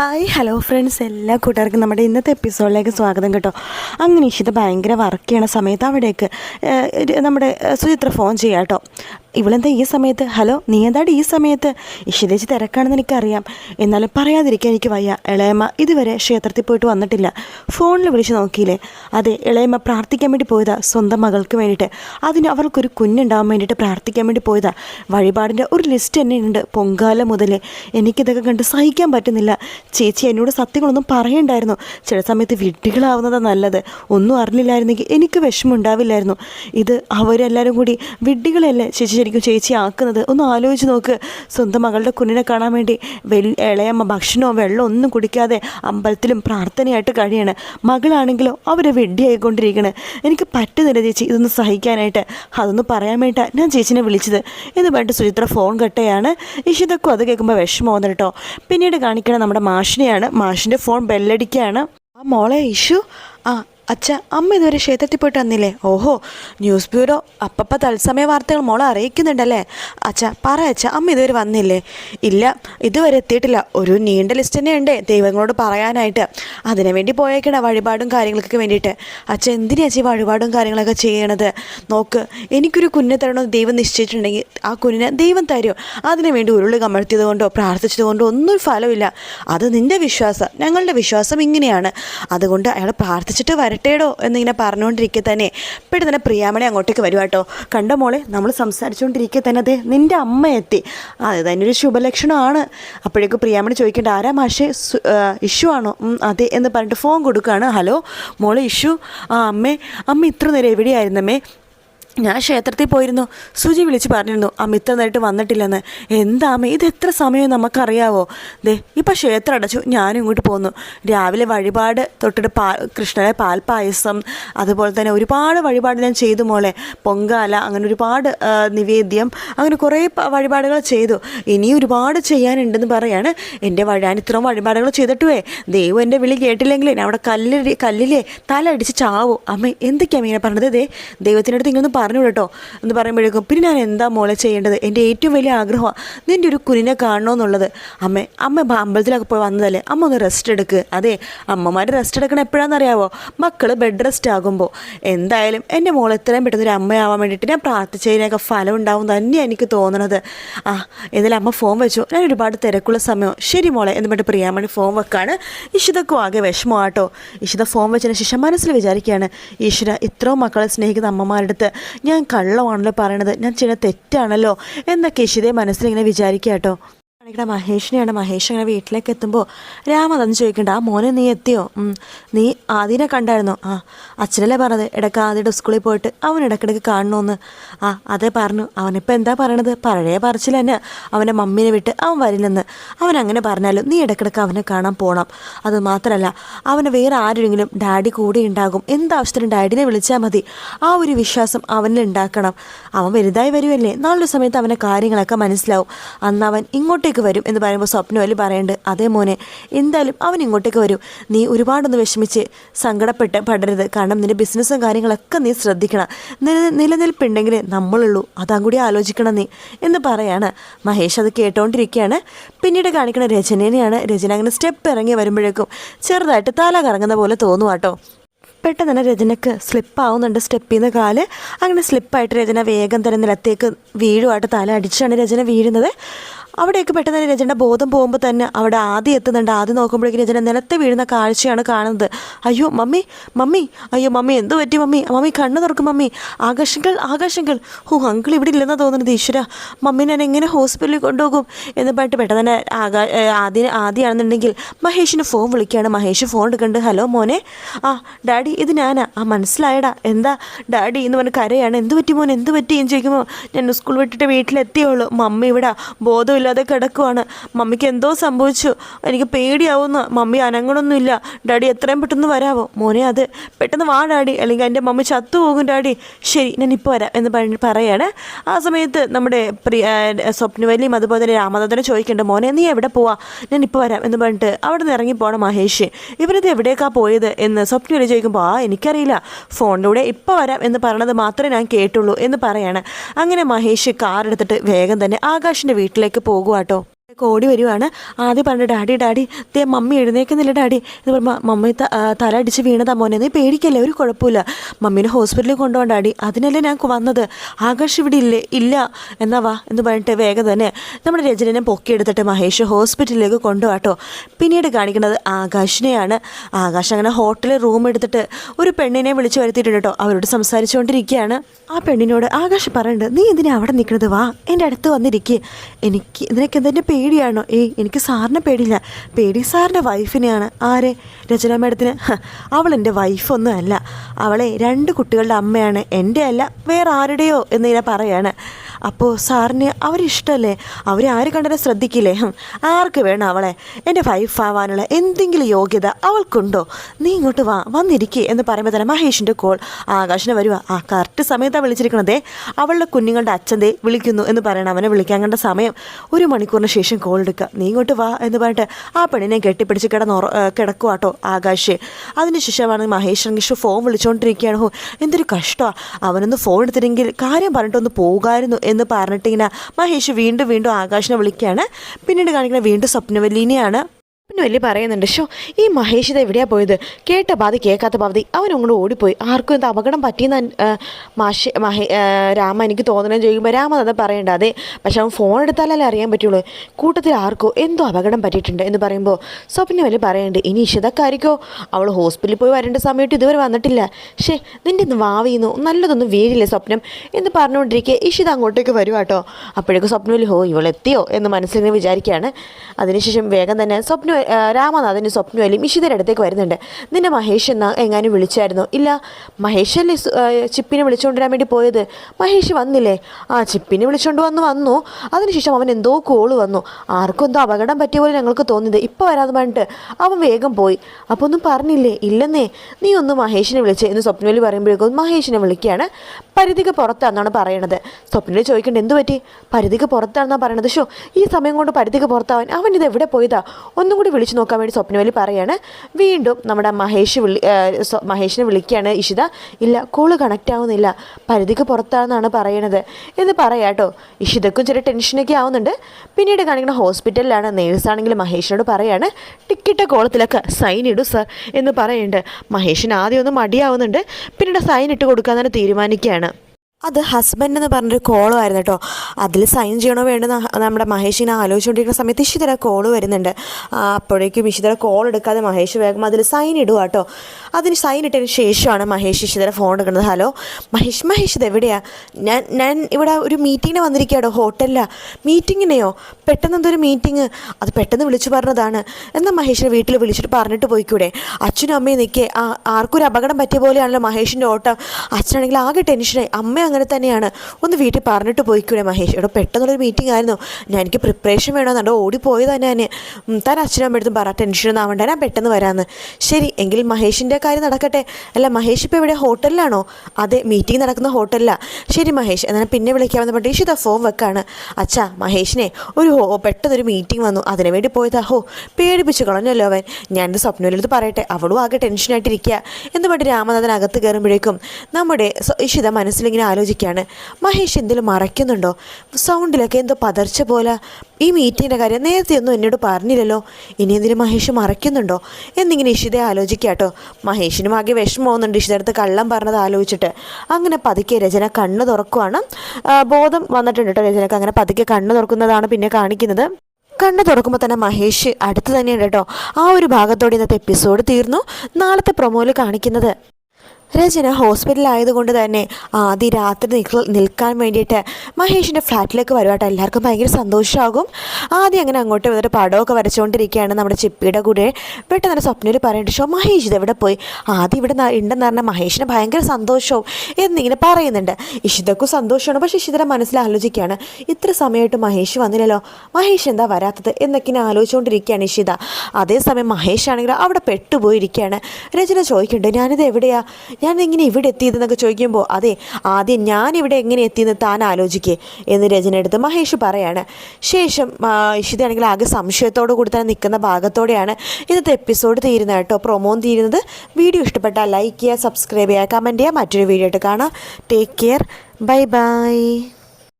Hi hello friends എല്ലാ കൂട്ടുകാർക്കും നമ്മുടെ ഇന്നത്തെ എപ്പിസോഡിലേക്ക് സ്വാഗതം കേട്ടോ. അങ്ങനെ ഇഷിത ഭയങ്കര വർക്ക് ചെയ്യണ സമയത്ത് അവിടേക്ക് നമ്മുടെ സുചിത്ര ഫോൺ ചെയ്യാം കേട്ടോ. ഇവളെന്താ ഈ സമയത്ത്? ഹലോ നീ എന്താടി ഈ സമയത്ത്? ഇഷിതേച്ചി തിരക്കാണെന്ന് എനിക്കറിയാം. എന്നാലും പറയാതിരിക്കാൻ എനിക്ക് വയ്യ. ഇളയമ്മ ഇതുവരെ ക്ഷേത്രത്തിൽ പോയിട്ട് വന്നിട്ടില്ല. ഫോണിൽ വിളിച്ച് നോക്കിയില്ലേ? അതെ ഇളയമ്മ പ്രാർത്ഥിക്കാൻ വേണ്ടി പോയതാ സ്വന്തം മകൾക്ക് വേണ്ടിയിട്ട്. അതിന് അവൾക്കൊരു കുഞ്ഞുണ്ടാവാൻ വേണ്ടിയിട്ട് പ്രാർത്ഥിക്കാൻ വേണ്ടി പോയതാ. വഴിപാടിന്റെ ഒരു ലിസ്റ്റ് തന്നെ ഉണ്ട് പൊങ്കാല മുതൽ എനിക്കിതൊക്കെ കണ്ട് സഹിക്കാൻ പറ്റുന്നില്ല. ചേച്ചി എന്നോട് സത്യങ്ങളൊന്നും പറയണ്ടായിരുന്നു. ചില സമയത്ത് വിഡ്ഢികളാവുന്നതാണ് നല്ലത്. ഒന്നും അറിഞ്ഞില്ലായിരുന്നെങ്കിൽ എനിക്ക് വിഷമം ഉണ്ടാവില്ലായിരുന്നു ഇത് അവരെല്ലാവരും കൂടി വിഡ്ഢികളല്ലേ? ചേച്ചി ശരിക്കും ചേച്ചി ആക്കുന്നത്? ഒന്ന് ആലോചിച്ച് നോക്ക്. സ്വന്തം മകളുടെ കുഞ്ഞിനെ കാണാൻ വേണ്ടി വെൽ ഇളയമ്മ ഭക്ഷണമോ വെള്ളമോ ഒന്നും കുടിക്കാതെ അമ്പലത്തിലും പ്രാർത്ഥനയായിട്ട് കഴിയാണ്. മകളാണെങ്കിലോ അവരെ വെഡ്ഡിയായിക്കൊണ്ടിരിക്കണേ എനിക്ക് പറ്റുന്നില്ല ചേച്ചി ഇതൊന്ന് സഹിക്കാനായിട്ട്. അതൊന്ന് പറയാൻ വേണ്ടിയിട്ടാണ് ഞാൻ ചേച്ചിനെ വിളിച്ചത്. എന്ന് പറഞ്ഞിട്ട് സുചിത്ര ഫോൺ കട്ടയാണ്. ഇഷിതക്കും അത് കേൾക്കുമ്പോൾ വിഷമം കേട്ടോ. പിന്നീട് കാണിക്കണം നമ്മുടെ മാഷിനെയാണ്. മാഷിന്റെ ഫോൺ ബെല്ലടിക്കുകയാണ് ആ മോളെ ഇഷു. ആ അച്ഛ അമ്മ ഇതുവരെ ക്ഷേത്രത്തിൽ പോയിട്ട് വന്നില്ലേ? ഓഹോ ന്യൂസ് ബ്യൂറോ അപ്പപ്പ തത്സമയ വാർത്തകൾ മോളെ അറിയിക്കുന്നുണ്ടല്ലേ? അച്ഛ പറ അച്ഛ അമ്മ ഇതുവരെ വന്നില്ലേ? ഇല്ല ഇതുവരെ എത്തിയിട്ടില്ല. ഒരു നീണ്ട ലിസ്റ്റ് തന്നെ ഉണ്ട് ദൈവങ്ങളോട് പറയാനായിട്ട്. അതിനു വേണ്ടി പോയേക്കണ വഴിപാടും കാര്യങ്ങൾക്കൊക്കെ വേണ്ടിയിട്ട്. അച്ഛ എന്തിനാ ചേച്ചി വഴിപാടും കാര്യങ്ങളൊക്കെ ചെയ്യണത്? നോക്ക് എനിക്കൊരു കുഞ്ഞിനെ തരണമെന്ന് ദൈവം നിശ്ചയിച്ചിട്ടുണ്ടെങ്കിൽ ആ കുഞ്ഞിനെ ദൈവം തരും അതിനു വേണ്ടി ഉരുളി കമഴ്ത്തിയത് കൊണ്ടോ പ്രാർത്ഥിച്ചത് കൊണ്ടോ ഒന്നും ഫലമില്ല. അത് നിന്റെ വിശ്വാസം ഞങ്ങളുടെ വിശ്വാസം ഇങ്ങനെയാണ്. അതുകൊണ്ട് അയാൾ പ്രാർത്ഥിച്ചിട്ട് വരട്ടേടോ എന്നിങ്ങനെ പറഞ്ഞുകൊണ്ടിരിക്കെ തന്നെ. പെട്ടെന്ന് തന്നെ പ്രിയാമണി അങ്ങോട്ടേക്ക് വരുവാട്ടോ കേട്ടോ കണ്ട മോളെ നമ്മൾ സംസാരിച്ചുകൊണ്ടിരിക്കെ തന്നെ അതെ നിന്റെ അമ്മ എത്തി. അത് തന്നെ ഒരു ശുഭലക്ഷണമാണ്. അപ്പോഴേക്കും പ്രിയാമണി ചോദിക്കേണ്ട ആരാ മാഷെ? ഇഷ്യൂ ആണോ? അതെ എന്ന് പറഞ്ഞിട്ട് ഫോൺ കൊടുക്കുകയാണ് ഹലോ മോളെ ഇഷ്യൂ ആ അമ്മേ അമ്മ ഇത്ര നേരം എവിടെയായിരുന്നമ്മേ? ഞാൻ ക്ഷേത്രത്തിൽ പോയിരുന്നു. സുജി വിളിച്ച് പറഞ്ഞിരുന്നു അമ്മ ഇത്ര നേരിട്ട് വന്നിട്ടില്ലെന്ന്. എന്താ അമ്മ ഇത് എത്ര സമയം നമുക്കറിയാവോ? ദേ ഇപ്പം ക്ഷേത്രം അടച്ചു ഞാനും ഇങ്ങോട്ട് പോന്നു. രാവിലെ വഴിപാട് തൊട്ടിട്ട് പാ കൃഷ്ണനെ പാൽപ്പായസം അതുപോലെ തന്നെ ഒരുപാട് വഴിപാട് ഞാൻ ചെയ്തു മോളെ. പൊങ്കാല അങ്ങനെ ഒരുപാട് നിവേദ്യം അങ്ങനെ കുറേ വഴിപാടുകൾ ചെയ്തു. ഇനിയും ഒരുപാട് ചെയ്യാനുണ്ടെന്ന് പറയാണ്. എന്റെ ഞാൻ ഇത്രയും വഴിപാടുകൾ ചെയ്തിട്ടുവേ. ദൈവം എന്റെ വിളി കേട്ടില്ലെങ്കിലേ അവിടെ കല്ലിൽ കല്ലിലെ തല അടിച്ച് ചാവും. അമ്മ എന്തൊക്കെയാണ് ഇങ്ങനെ പറഞ്ഞത്? ദേ ദൈവത്തിന്റെ അടുത്ത് ഇങ്ങനെ പറഞ്ഞു കേട്ടോ എന്ന് പറയുമ്പോഴേക്കും പിന്നെ ഞാൻ എന്താ മോളെ ചെയ്യേണ്ടത്? എന്റെ ഏറ്റവും വലിയ ആഗ്രഹമാണ് നിന്റെ ഒരു കുഞ്ഞിനെ കാണണമെന്നുള്ളത് അമ്മ അമ്മ അമ്പലത്തിലൊക്കെ പോയി വന്നതല്ലേ? അമ്മ ഒന്ന് റെസ്റ്റ് എടുക്ക്. അതെ അമ്മമാർ റെസ്റ്റ് എടുക്കണം എപ്പോഴാണെന്നറിയാവോ മക്കൾ ബെഡ് റെസ്റ്റ് ആകുമ്പോൾ എന്തായാലും എന്റെ മോൾ എത്രയും പെട്ടെന്ന് ഒരു അമ്മയാവാൻ വേണ്ടിയിട്ട് ഞാൻ പ്രാർത്ഥിച്ചതിനൊക്കെ ഫലം ഉണ്ടാവും തന്നെയാണ് എനിക്ക് തോന്നണത്. ആ എന്നാലും അമ്മ ഫോൺ വെച്ചു. ഞാൻ ഒരുപാട് തിരക്കുള്ള സമയം. ശരി മോളെ എന്ന് പറഞ്ഞിട്ട് പ്രിയാമണി ഫോൺ വെക്കാണ്. ഇഷിതക്കും ആകെ വിഷമമാട്ടോ. ഇഷിത ഫോൺ വെച്ചതിന് ശേഷം മനസ്സിൽ വിചാരിക്കുകയാണ് ഈശ്വര ഇത്രയും മക്കളെ സ്നേഹിക്കുന്ന അമ്മമാരുടെ അടുത്ത് ഞാൻ കള്ളമാണല്ലോ പറയണത്. ഞാൻ ചില തെറ്റാണല്ലോ എന്നൊക്കെ ഇഷിതയെ മനസ്സിലിങ്ങനെ വിചാരിക്കുക കേട്ടോ. കാണിക്കണ മഹേഷിനെയാണ്. മഹേഷ് അങ്ങനെ വീട്ടിലേക്ക് എത്തുമ്പോൾ രാമ അതെന്ന് ചോദിക്കണ്ട. ആ മോനെ നീ എത്തിയോ? നീ ആദ്യനെ കണ്ടായിരുന്നോ? ആ അച്ഛനല്ലേ പറഞ്ഞത്. ഇടയ്ക്ക് ആദ്യയുടെ സ്കൂളിൽ പോയിട്ട് അവൻ ഇടയ്ക്കിടയ്ക്ക് കാണണമെന്ന് ആ അതേ പറഞ്ഞു. അവനിപ്പോൾ എന്താ പറയണത്? പഴയ പറച്ചിൽ തന്നെ. അവന്റെ മമ്മീനെ വിട്ട് അവൻ വരില്ലെന്ന്. അവൻ അങ്ങനെ പറഞ്ഞാലും നീ ഇടയ്ക്കിടയ്ക്ക് അവനെ കാണാൻ പോകണം അത് മാത്രമല്ല അവന് വേറെ ആരെങ്കിലും ഡാഡി കൂടെ ഉണ്ടാകും. എന്താവശ്യത്തിനും ഡാഡിനെ വിളിച്ചാൽ മതി. ആ ഒരു വിശ്വാസം അവനിൽ ഉണ്ടാക്കണം. അവൻ വലുതായി വരുമല്ലേ നാളൊരു സമയത്ത് അവന്റെ കാര്യങ്ങളൊക്കെ മനസ്സിലാവും. അന്ന് അവൻ ഇങ്ങോട്ടേക്ക് വരും എന്ന് പറയുമ്പോൾ സ്വപ്നവലി പറയേണ്ടത് അതേ മോനെ എന്തായാലും അവൻ ഇങ്ങോട്ടേക്ക് വരും. നീ ഒരുപാടൊന്ന് വിഷമിച്ച് സങ്കടപ്പെട്ട് പടരുത്. കാരണം നിന്റെ ബിസിനസ്സും കാര്യങ്ങളൊക്കെ നീ ശ്രദ്ധിക്കണം. നില നിലനിൽപ്പുണ്ടെങ്കിൽ നമ്മളുള്ളൂ. അതാം കൂടി ആലോചിക്കണം നീ എന്ന് പറയാണ് മഹേഷ്. അത് കേട്ടോണ്ടിരിക്കുകയാണ് പിന്നീട് കാണിക്കുന്ന രചനേനെയാണ് രചന. അങ്ങനെ സ്റ്റെപ്പ് ഇറങ്ങി വരുമ്പോഴേക്കും ചെറുതായിട്ട് തല കറങ്ങുന്ന പോലെ തോന്നുവാട്ടോ. പെട്ടെന്ന് തന്നെ രചനക്ക് സ്ലിപ്പാവുന്നുണ്ട് സ്റ്റെപ്പിൽ നിന്ന് കാൽ. അങ്ങനെ സ്ലിപ്പായിട്ട് രചന വേഗം തന്നെ നിലത്തേക്ക് വീഴുമായിട്ട് തല അടിച്ചാണ് രചന വീഴുന്നത്. അവിടെയൊക്കെ പെട്ടെന്ന് തന്നെ രചന ബോധം പോകുമ്പോൾ തന്നെ അവിടെ ആദ്യം എത്തുന്നുണ്ട്. ആദ്യം നോക്കുമ്പോഴേക്കും രചന നിലത്തെ വീഴുന്ന കാഴ്ചയാണ് കാണുന്നത്. അയ്യോ മമ്മി മമ്മി അയ്യോ മമ്മി എന്ത് പറ്റി മമ്മി? മമ്മി കണ്ണു തുറക്കും മമ്മി. ആകാശങ്ങൾ ആകാശങ്ങൾ. ഓ അങ്കിൾ ഇവിടെ ഇല്ലെന്നാ തോന്നുന്നത് ഈശ്വര. മമ്മി ഞാൻ എങ്ങനെ ഹോസ്പിറ്റലിൽ കൊണ്ടുപോകും എന്ന് പറഞ്ഞിട്ട് പെട്ടെന്ന് തന്നെ ആകാ ആദ്യം ആദ്യമാണെന്നുണ്ടെങ്കിൽ മഹേഷിന് ഫോൺ വിളിക്കുകയാണ്. മഹേഷ് ഫോൺ എടുക്കുന്നുണ്ട്. ഹലോ മോനെ. ആ ഡാഡി ഇത് ഞാനാ. ആ മനസ്സിലായടാ. എന്താ ഡാഡി? എന്ന് പറഞ്ഞ് കരയാണ്. എന്ത് പറ്റി മോൻ എന്ത് പറ്റി? എന്ന് ചോദിക്കുമ്പോൾ ഞാൻ സ്കൂൾ വിട്ടിട്ട് വീട്ടിലെത്തിയുള്ളൂ മമ്മി ഇവിടെ ബോധമില്ലാതെ കിടക്കുവാണ്. മമ്മിക്ക് എന്തോ സംഭവിച്ചു. എനിക്ക് പേടിയാവുന്നു. മമ്മി അനങ്ങണമൊന്നുമില്ല ഡാഡി എത്രയും പെട്ടെന്ന് വരാവോ? മോനെ അത് പെട്ടെന്ന് വാ ഡാഡി. അല്ലെങ്കിൽ എന്റെ മമ്മി ചത്തുപോകും ഡാഡി. ശരി ഞാൻ ഇപ്പോൾ വരാം. എന്ന് പറഞ്ഞ് പറയാണ്. ആ സമയത്ത് നമ്മുടെ പ്രിയ സ്വപ്നവലിയും അതുപോലെ തന്നെ രാമദത്തനെ ചോദിക്കേണ്ട മോനെ നീ എവിടെ പോവാ? ഞാൻ ഇപ്പോൾ വരാം. എന്ന് പറഞ്ഞിട്ട് അവിടെ നിന്ന് ഇറങ്ങി പോകണം മഹേഷ്. ഇവരിത് എവിടേക്കാണ് പോയത്? എന്ന് സ്വപ്നവലി ചോദിക്കുമ്പോൾ ആ എനിക്കറിയില്ല. ഫോണിലൂടെ ഇപ്പോൾ വരാം എന്ന് പറഞ്ഞത് മാത്രമേ ഞാൻ കേട്ടുള്ളൂ എന്ന് പറയാണ്. അങ്ങനെ മഹേഷ് കാർ എടുത്തിട്ട് വേഗം തന്നെ ആകാശിന്റെ വീട്ടിലേക്ക് പോകുവാട്ടോ ഓടി വരുവാണ്. ആദ്യം പറഞ്ഞു ഡാഡി ഡാഡി ദേ മമ്മി എഴുന്നേക്കുന്നില്ല ഡാഡി. എന്ന് പറയുമ്പോൾ മമ്മി തല അടിച്ച് വീണതാ മോനെ നീ പേടിക്കല്ലേ ഒരു കുഴപ്പമില്ല. മമ്മീനെ ഹോസ്പിറ്റലിൽ കൊണ്ടുപോകാൻ ഡാഡി അതിനല്ലേ ഞാൻ വന്നത്? ആകാശ് ഇവിടെ ഇല്ലേ ഇല്ല എന്നാ വാ എന്ന് പറഞ്ഞിട്ട് വേഗം തന്നെ നമ്മുടെ രജനിനെ പൊക്കിയെടുത്തിട്ട് മഹേഷ് ഹോസ്പിറ്റലിലേക്ക് കൊണ്ടുപോകാട്ടോ പിന്നീട് കാണിക്കുന്നത് ആകാശിനെയാണ്. ആകാശ് അങ്ങനെ ഹോട്ടലിൽ റൂം എടുത്തിട്ട് ഒരു പെണ്ണിനെ വിളിച്ചു വരുത്തിയിട്ടുണ്ട് കേട്ടോ അവരോട് സംസാരിച്ചുകൊണ്ടിരിക്കുകയാണ്. ആ പെണ്ണിനോട് ആകാശ് പറയുന്നുണ്ട് നീ എന്തിനാ അവിടെ നിൽക്കുന്നത്? വാ എന്റെ അടുത്ത് വന്നിരിക്കുക എനിക്ക് നിനക്ക് എന്തെന്നെ പേടിയാണോ? ഏയ് എനിക്ക് സാറിനെ പേടിയില്ല. പേടി സാറിന്റെ വൈഫിനെയാണ് ആരെ? രചന മേഡത്തിന്. അവൾ എന്റെ വൈഫൊന്നും അല്ല. അവളെ രണ്ട് കുട്ടികളുടെ അമ്മയാണ്. എന്റെ അല്ല വേറെ ആരുടെയോ എന്ന് ഞാൻ പറയാണ്. അപ്പോൾ സാറിന് അവരിഷ്ടമല്ലേ അവരെ ആര് കണ്ടാലും ശ്രദ്ധിക്കില്ലേ? ആർക്ക് വേണം അവളെ? എന്റെ വൈഫ് ആവാനുള്ള എന്തെങ്കിലും യോഗ്യത അവൾക്കുണ്ടോ? നീ ഇങ്ങോട്ട് വാ വന്നിരിക്കേ എന്ന് പറയുമ്പോൾ തന്നെ മഹേഷിന്റെ കോൾ ആകാശിനെ വരുക ആ കറക്റ്റ് സമയത്താണ് വിളിച്ചിരിക്കണതേ. അവളുടെ കുഞ്ഞുങ്ങളുടെ അച്ഛന്റെ വിളിക്കുന്നു എന്ന് പറയണം. അവനെ വിളിക്കാൻ കണ്ട സമയം ഒരു മണിക്കൂറിന് ശേഷം കോൾ എടുക്കുക നീ ഇങ്ങോട്ട് വാ എന്ന് പറഞ്ഞിട്ട് ആ പെണ്ണിനെ കെട്ടിപ്പിടിച്ച് കിടന്ന് കിടക്കുവാട്ടോ ആകാശ്. അതിനുശേഷമാണ് മഹേഷ് അങ്കീഷ് ഫോൺ വിളിച്ചുകൊണ്ടിരിക്കുകയാണ് എന്തൊരു കഷ്ടമാണ് അവനൊന്ന് ഫോൺ എടുത്തിരുന്നെങ്കിൽ കാര്യം പറഞ്ഞിട്ടൊന്ന് പോകായിരുന്നു എന്ന് പറഞ്ഞിട്ടിങ്ങനെ മഹേഷ് വീണ്ടും വീണ്ടും ആകാശിനെ വിളിക്കുകയാണ്. പിന്നീട് കാണിക്കുന്ന വീണ്ടും സ്വപ്നവല്ലീനെയാണ് പിന്നെ വലിയ പറയുന്നുണ്ട് ഷോ ഈ മഹേഷ് ഇത് എവിടെയാണ് പോയത്? കേട്ട പാതി കേൾക്കാത്ത പാതി അവൻ അങ്ങോട്ട് ഓടിപ്പോയി. ആർക്കും എന്ത് അപകടം പറ്റിയെന്ന് മാഷ് മഹേ രാമ എനിക്ക് തോന്നണമെന്ന് ചോദിക്കുമ്പോൾ രാമ അത് പറയണ്ട അതെ പക്ഷെ അവൻ ഫോൺ എടുത്താലല്ലേ അറിയാൻ പറ്റുള്ളൂ. കൂട്ടത്തിൽ ആർക്കോ എന്തോ അപകടം പറ്റിയിട്ടുണ്ട് എന്ന് പറയുമ്പോൾ സ്വപ്ന വലിയ പറയുന്നുണ്ട് ഇനി ഇഷിതക്കാരിക്കോ? അവൾ ഹോസ്പിറ്റലിൽ പോയി വരേണ്ട സമയത്ത് ഇതുവരെ വന്നിട്ടില്ല. ഷേ നിന്റെ ഇന്ന് വാവിയുന്നു നല്ലതൊന്നും വീഴില്ല സ്വപ്നം എന്ന് പറഞ്ഞുകൊണ്ടിരിക്കുക ഇഷിത അങ്ങോട്ടേക്ക് വരുവാട്ടോ അപ്പോഴേക്കും സ്വപ്നവിൽ ഹോ ഇവളെത്തിയോ എന്ന് മനസ്സിൽ നിന്ന് വിചാരിക്കുകയാണ് അതിനുശേഷം വേഗം തന്നെ സ്വപ്ന രാമനാഥന് സ്വപ്നയിലും ഇഷിതയുടെ അടുത്തേക്ക് വരുന്നുണ്ട്. നിന്നെ മഹേഷ് എന്നാ എങ്ങാനും വിളിച്ചായിരുന്നു? ഇല്ല. മഹേഷ് അല്ലേ സു- ആ, ചിപ്പിനെ വിളിച്ചുകൊണ്ടുവരാൻ വേണ്ടി പോയത്? മഹേഷ് വന്നില്ലേ? ആ ചിപ്പിനെ വിളിച്ചുകൊണ്ട് വന്ന് വന്നു. അതിനുശേഷം അവൻ എന്തോ കോൾ വന്നു. ആർക്കും എന്തോ അപകടം പറ്റിയ പോലെ ഞങ്ങൾക്ക് തോന്നിയത്. ഇപ്പോൾ വരാതെ പറഞ്ഞിട്ട് അവൻ വേഗം പോയി. അപ്പോൾ ഒന്നും പറഞ്ഞില്ലേ? ഇല്ലെന്നേ. നീ ഒന്ന് മഹേഷിനെ വിളിച്ച് എന്ന് സ്വപ്നവലി പറയുമ്പോഴേക്കും മഹേഷിനെ വിളിക്കുകയാണ്. പരിധിക്ക് പുറത്താണെന്നാണ് പറയണത്. സ്വപ്നയിൽ ചോദിക്കേണ്ടത് എന്തു പറ്റി പരിധിക്ക് പുറത്താണെന്നാണ് പറയണത്? ഷോ ഈ സമയം കൊണ്ട് പരിധിക്ക് പുറത്താവാൻ അവൻ ഇത് എവിടെ പോയതാ? ഒന്നും കൂടി വിളിച്ചു നോക്കാൻ വേണ്ടി സ്വപ്നവലി പറയാണ്. വീണ്ടും നമ്മുടെ മഹേഷ് വിളി മഹേഷിനെ വിളിക്കുകയാണ് ഇഷിത. ഇല്ല കോൾ കണക്റ്റ് ആവുന്നില്ല. പരിധിക്ക് പുറത്താണെന്നാണ് പറയണത്. എന്ന് പറയാട്ടോ ഇഷിതക്കും ചെറിയ ടെൻഷനൊക്കെ ആവുന്നുണ്ട്. പിന്നീട് കാണിക്കുന്ന ഹോസ്പിറ്റലിലാണ് നേഴ്സാണെങ്കിൽ മഹേഷിനോട് പറയാണ് ടിക്കറ്റ് കോളത്തിലൊക്കെ സൈൻ ഇടൂ സർ എന്ന് പറയുന്നുണ്ട് മഹേഷിന് ആദ്യം ഒന്ന് മടിയാവുന്നുണ്ട്. പിന്നീട് സൈൻ ഇട്ട് കൊടുക്കാൻ തന്നെ തീരുമാനിക്കുകയാണ്. അത് ഹസ്ബൻഡ് എന്ന് പറഞ്ഞൊരു കോളുമായിരുന്നു കേട്ടോ അതിൽ സൈൻ ചെയ്യണോ വേണ്ടെന്ന് നമ്മുടെ മഹേഷിനെ ആലോചിച്ചുകൊണ്ടിരിക്കുന്ന സമയത്ത് ഇഷിതര കോൾ വരുന്നുണ്ട്. അപ്പോഴേക്കും ഇഷിതര കോൾ എടുക്കാതെ മഹേഷ് വേഗം അതിൽ സൈൻ ഇടുക കേട്ടോ അതിന് സൈൻ ഇട്ടതിന് ശേഷമാണ് മഹേഷ് ഇഷിതര ഫോൺ എടുക്കുന്നത്. ഹലോ മഹേഷ് മഹേഷ് ഇത് എവിടെയാണ് ഞാൻ ഞാൻ ഇവിടെ ഒരു മീറ്റിങ്ങിന് വന്നിരിക്കുകയാണോ ഹോട്ടലിലാണ് മീറ്റിങ്ങിനെയോ പെട്ടെന്ന് എന്തൊരു മീറ്റിംഗ് അത് പെട്ടെന്ന് വിളിച്ചു പറഞ്ഞതാണ്. എന്നാൽ മഹേഷിനെ വീട്ടിൽ വിളിച്ചിട്ട് പറഞ്ഞിട്ട് പോയിക്കൂടെ? അച്ഛനും അമ്മയും നിൽക്കേ ആ ആർക്കും ഒരു അപകടം പറ്റിയ പോലെയാണല്ലോ മഹേഷിന്റെ ഓട്ടം. അച്ഛനാണെങ്കിൽ ആകെ ടെൻഷനായി അമ്മ അങ്ങനെ തന്നെയാണ്. ഒന്ന് വീട്ടിൽ പറഞ്ഞിട്ട് പോയിക്കൂടെ മഹേഷ്? എടോ പെട്ടെന്നുള്ളൊരു മീറ്റിംഗ് ആയിരുന്നു. ഞാൻ എനിക്ക് പ്രിപ്പറേഷൻ വേണമെന്നുണ്ടോ ഓടിപ്പോയത് തന്നെ ഞാൻ. താൻ അച്ഛനും എടുത്തും പറ ടെൻഷനൊന്നും ആവണ്ട ഞാൻ പെട്ടെന്ന് വരാമെന്ന് ശരി എങ്കിൽ മഹേഷിന്റെ കാര്യം നടക്കട്ടെ. അല്ല മഹേഷ് ഇപ്പോൾ ഇവിടെ ഹോട്ടലിലാണോ? അതെ മീറ്റിംഗ് നടക്കുന്ന ഹോട്ടലിലാണ് ശരി മഹേഷ് എന്നാൽ പിന്നെ വിളിക്കാമെന്ന് പറഞ്ഞിട്ട് ഇഷിത ഫോൺ വെക്കാണ്. അച്ഛാ മഹേഷിനെ ഒരു പെട്ടെന്നൊരു മീറ്റിംഗ് വന്നു. അതിനു വേണ്ടി പോയതാ. ഹോ പേടിപ്പിച്ച് കളഞ്ഞല്ലോ അവൻ. ഞാനൊരു സ്വപ്നയിലെടുത്ത് പറയട്ടെ. അവളും ആകെ ടെൻഷനായിട്ടിരിക്കുക എന്ന് പറഞ്ഞിട്ട് രാമനാഥൻ അകത്ത് കയറുമ്പോഴേക്കും നമ്മുടെ ഇഷിത മനസ്സിലിങ്ങനെ ആലോചിക്കുകയാണ്. മഹേഷ് എന്തെങ്കിലും മറയ്ക്കുന്നുണ്ടോ? സൗണ്ടിലൊക്കെ എന്തോ പതർച്ച പോലെ. ഈ മീറ്റിങ്ങിന്റെ കാര്യം നേരത്തെ ഒന്നും എന്നോട് പറഞ്ഞില്ലല്ലോ. ഇനി എന്തിനും മഹേഷ് മറയ്ക്കുന്നുണ്ടോ? എന്നിങ്ങനെ ഇഷിതയെ കേട്ടോ. മഹേഷിനും ആകെ വിഷമമാവുന്നുണ്ട് ഇഷിതടുത്ത് കള്ളം പറഞ്ഞത് ആലോചിച്ചിട്ട്. അങ്ങനെ പതുക്കെ രചന കണ്ണു തുറക്കുവാണ്. ബോധം വന്നിട്ടുണ്ട് കേട്ടോ രചനക്ക്. അങ്ങനെ പതുക്കെ കണ്ണു തുറക്കുന്നതാണ് പിന്നെ കാണിക്കുന്നത്. കണ്ണു തുറക്കുമ്പോൾ തന്നെ മഹേഷ് അടുത്ത് തന്നെയുണ്ട് കേട്ടോ. ആ ഒരു ഭാഗത്തോടെ ഇന്നത്തെ എപ്പിസോഡ് തീർന്നു. നാളത്തെ പ്രൊമോയിൽ കാണിക്കുന്നത് രചന ഹോസ്പിറ്റലായതുകൊണ്ട് തന്നെ ആദ്യ രാത്രി നിൽക്ക നിൽക്കാൻ വേണ്ടിയിട്ട് മഹേഷിന്റെ ഫ്ലാറ്റിലേക്ക് വരുവാട്ടോ. എല്ലാവർക്കും ഭയങ്കര സന്തോഷമാകും. ആദ്യം അങ്ങനെ അങ്ങോട്ട് വന്നിട്ട് പടമൊക്കെ വരച്ചുകൊണ്ടിരിക്കുകയാണ് നമ്മുടെ ചിപ്പിയുടെ കൂടെ. പെട്ടെന്ന് സ്വപ്നയിൽ പറയേണ്ട ഷോ മഹേഷ് ഇത് എവിടെ പോയി? ആദ്യം ഇവിടെ ഉണ്ടെന്ന് പറഞ്ഞാൽ മഹേഷിന് ഭയങ്കര സന്തോഷവും എന്നിങ്ങനെ പറയുന്നുണ്ട്. ഇഷിതക്കും സന്തോഷമാണ്. പക്ഷേ ഇഷിതയുടെ മനസ്സിൽ ആലോചിക്കുകയാണ് ഇത്ര സമയമായിട്ട് മഹേഷ് വന്നില്ലല്ലോ? മഹേഷ് എന്താ വരാത്തത്? എന്നൊക്കെ ഇങ്ങനെ ആലോചിച്ചുകൊണ്ടിരിക്കുകയാണ് ഇഷിത. അതേസമയം മഹേഷ് ആണെങ്കിൽ അവിടെ പെട്ടുപോയിരിക്കുകയാണ്. രചന ചോദിക്കുന്നുണ്ട് ഞാനിത് എവിടെയാ? ഞാൻ എങ്ങനെ ഇവിടെ എത്തിയതെന്നൊക്കെ ചോദിക്കുമ്പോൾ അതെ ആദ്യം ഞാൻ ഇവിടെ എങ്ങനെ എത്തിയെന്ന് താൻ ആലോചിക്കേ എന്ന് രചന എടുത്ത് മഹേഷ് പറയാണ്. ശേഷം ഇഷിതയാണെങ്കിൽ ആകെ സംശയത്തോടു കൂടി തന്നെ നിൽക്കുന്ന ഭാഗത്തോടെയാണ് ഇന്നത്തെ എപ്പിസോഡ് തീരുന്നത് കേട്ടോ. പ്രൊമോൻ തീരുന്നത്. വീഡിയോ ഇഷ്ടപ്പെട്ടാൽ ലൈക്ക് ചെയ്യുക സബ്സ്ക്രൈബ് ചെയ്യുക കമന്റ് ചെയ്യുക. മറ്റൊരു വീഡിയോ ആയിട്ട് കാണാം. Take care bye bye